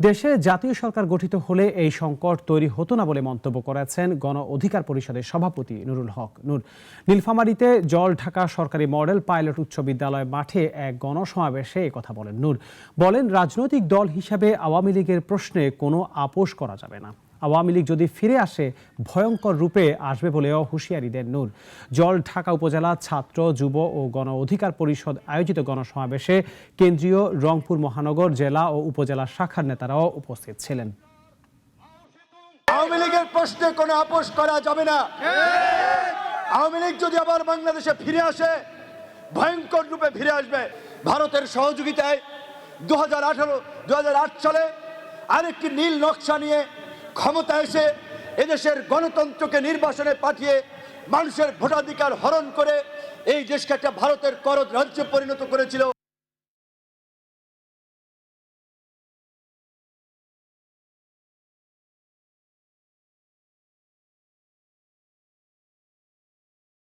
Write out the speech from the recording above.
দেশে জাতীয় সরকার গঠিত হলে এই সংকট তৈরি হতো না বলে মন্তব্য করেছেন গণ অধিকার পরিষদের সভাপতি নুরুল হক। নূর, নীলফামারীতে জল ঢাকা সরকারি মডেল পাইলট উচ্চ বিদ্যালয় মাঠে এক গণসমাবেশে কথা বলেন। নূর, বলেন, রাজনৈতিক দল হিসাবে আওয়ামী লীগের প্রশ্নে কোনো আপোষ করা যাবে না। আওয়ামী লীগ যদি ফিরে আসে, ভয়ঙ্কর রূপে আসবে বলেও হুঁশিয়ারি দেন নূর। জল ঢাকা উপজেলা ছাত্র, যুব ও গণ অধিকার পরিষদ আয়োজিত গণসমাবেশে কেন্দ্রীয় রংপুর মহানগর জেলা ও উপজেলা শাখার নেতারাও উপস্থিত ছিলেন। আওয়ামী লীগের প্রশ্নে কোনো আপোষ করা যাবে না। আওয়ামী লীগ যদি আবার বাংলাদেশে ফিরে আসে, ভয়ঙ্কর রূপে ফিরে আসবে। ভারতের সহযোগিতায় দু হাজার আঠারো দু সালে আরেকটি নীল নকশা নিয়ে ক্ষমতা এসে এদেশের গণতন্ত্রকে নির্বাসনে পাঠিয়ে মানুষের ভোটাধিকার হরণ করে এই দেশকে একটা ভারতের করদ রাজ্যে পরিণত করেছিল।